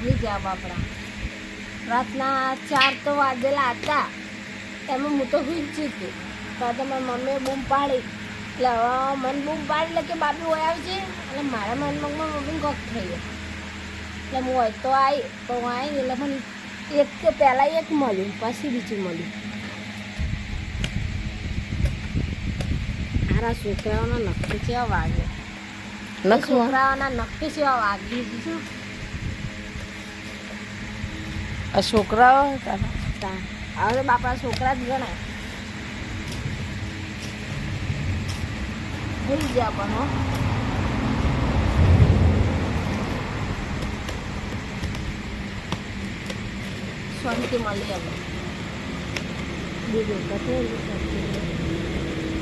હોઈ ગયા બાપડા. રાતના ચાર તો વાગેલા હતા. એમાં હું તો જ હતી. તો મારી મમ્મીએ બૂમ પાડી. એટલે હવે મન બૂમ પાડી એટલે કે બાપી હોય આવજે. એટલે મારા મનમાં મમ્મી કોક થઈ ગયો. એટલે હું હોય તો આવી તો હું આવી એટલે મને એક કે પહેલાં એક મળ્યું પછી બીજું મળ્યું. મારા છોકરાઓના નક્કી કેવા વાગે? છોકરાઓના નક્કી કેવા વાગી? દીધું આ છોકરાઓ હવે બાપા છોકરા જ ગણાય. ભૂલી ગયા પણ શાંતિ મળી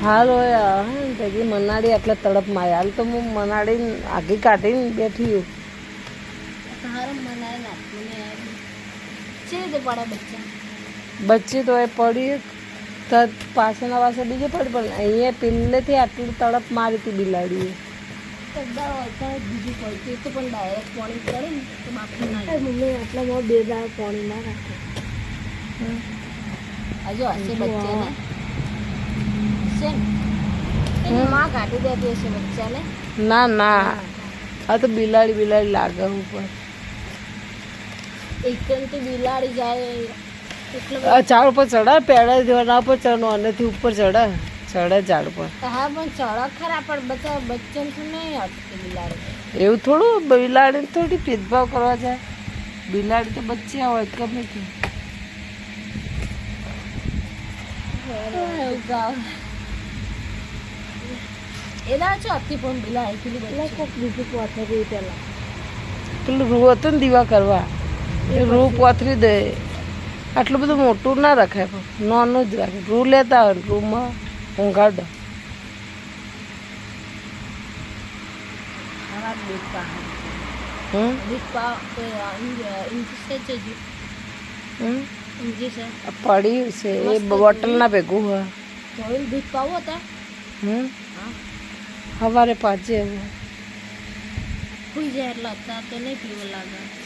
હાલ હોય તેથી મનાડી એટલે તડપમાં હાલ તો હું મનાડી આગી કાઢીને બેઠી છું તારે મનાય ના મને છે પડે બચ્ચા. બચ્ચી તો એ પડી તો પાછળના પાસે બીજે પડે પણ અહીંયા પેલેથી આટલું તડપ મારી હતી બિલાડીએ. બીજું પડતી તો પણ ડાયરેક્ટ પાણી પડે ને તો બાપુ ના મમ્મી આટલા બે દાળ પાણી ના રાખે. હજુ હશે છે એની માં કાઢી દેતી હશે બચ્ચાને. ના ના. આ તો બિલાડી બિલાડી લાગે ઉપર. બિલાડી જાય. ઝાડ ઉપર ચડા પેડા દેવાના ઉપર ચડવાનું આનેથી ઉપર ચડે ચડે ઝાડ પર હા પણ ચડો ખરા પણ બચ્ચા બચ્ચન તો નહીં અટકે બિલાડી. એવું થોડું બિલાડીને થોડી ભેદભાવ કરવા જાય. બિલાડી તો બચ્ચી હોય ગમે તે. એના છો હતી પણ બિલાડી પેલી બચ્ચા? કોક બીજું પોથરી પેલા. પેલું રૂ હતું ને દીવા કરવા. રૂ પોથરી દે આટલું બધું મોટું ના રખાય પણ નાનું જ રાખે રૂ લેતા હોય ને રૂમાં ઊંઘાડો આવા દીપા હમ દીપા ઇંગ્લિશ છે જ હમ ઇંગ્લિશ આ પડ્યું છે એ બોટલ ના ભેગું હોય જોયું દીપા હોતા હમ હા સવારે પાછે ખુઈ જાય એટલે અત્યારે તો નહીં પીવો લાગે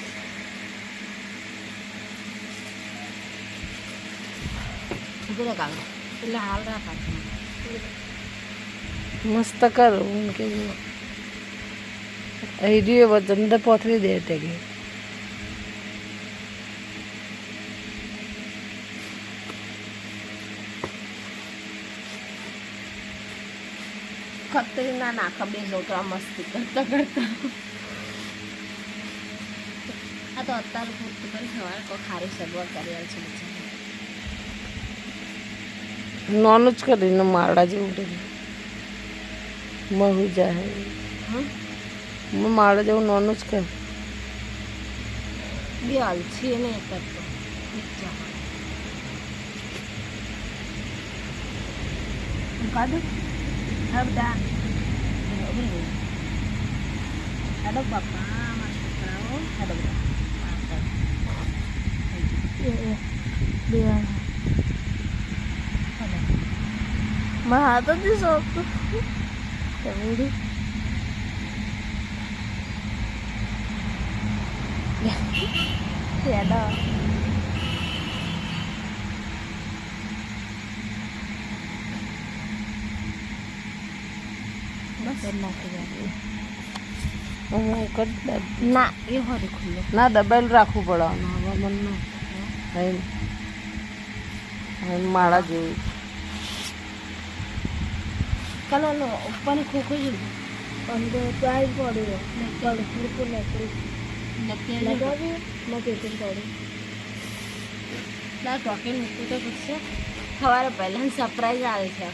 ઉભરે કાલ એટલે હાલ રાખા મસ્ત કર કે અંદર પોથરી દે તે કે. ખતરી ના નાખા બે લોટરા મસ્તી કરતા કરતા. આ તો અત્યારે પૂરતું કરી સવારે કોઈ ખારી સગવડ કરી છે નાનું જ કરીને માળા જેવું કરી મહુ જાય હમ માળા જેવું નોન જ કર બે હાલ છે ને એ કરતો કાઢું? હા બધા. હેડો બાપા મારા છોકરાઓ. હેડો બધા. મારા હાથ જ સોંપતું એવું હેડો બસ નાખી જાય હું કરી દે. ના એ હોરી ખુલ્લો ના દબાયેલું રાખવું પડવાનું હવે મને ના હવે હવે માળા જેવું કલરનો ఉప్పని છે અંદર પ્રાઇઝ પડ્યો પડ્યું બિલકુલ નીકળી લગાવી નથી પડ્યું ના ટોકેન મૂકવું તો પડશે સવારે પહેલાં સરપ્રાઈઝ આવે છે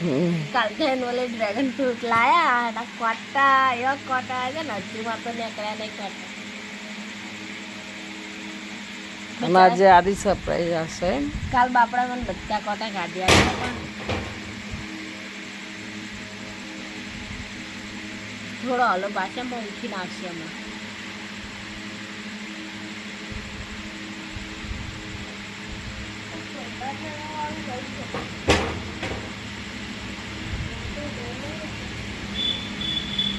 હમ. કાલ તો એનું ઓલે ડ્રેગન ફ્રૂટ લાયા એના કોટા એવા કોટા છે ને હજુમાં તો નીકળ્યા નહીં કોટા આજે સરપ્રાઈઝ આવશે એમ કાલ બાપડા મને બધા કોટા કાઢી થોડો હલો પાછામાં ઉઠી નાખશે અમે.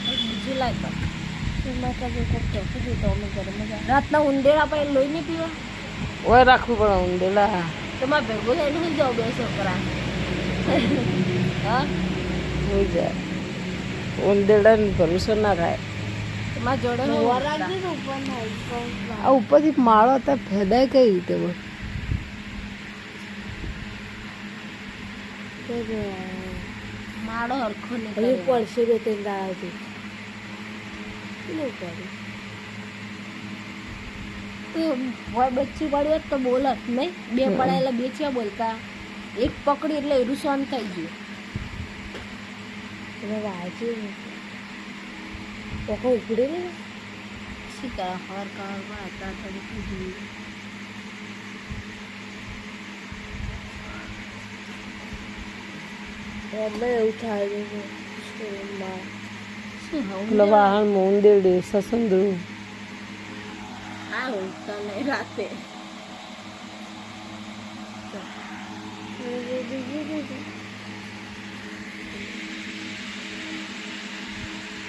બીજું લાય તો રાતના ઉંદેડા પછી લોહી નહીં પીવા ઓય રાખવું પડે ઊંધેલા તમારે ભેગું થઈને જાઓ બે છોકરા હા હોઈ જાય. ઊંધેડાને ભરોસો ના થાય આ ઉપરથી માળો ત્યાં ફેદાય કઈ રીતે માળો હરખો નહીં પડશે દાડાથી બચ્ચી પડી હોત તો બોલત નહીં. બે પડાયેલા એટલે બે છે બોલતા. એક પકડી એટલે એરું થઈ ગયું. ઉપડે ને શી કરે હર કરમાં હતા થોડી કીધું એમને એવું થાય છે શું પેલા હવે વાહન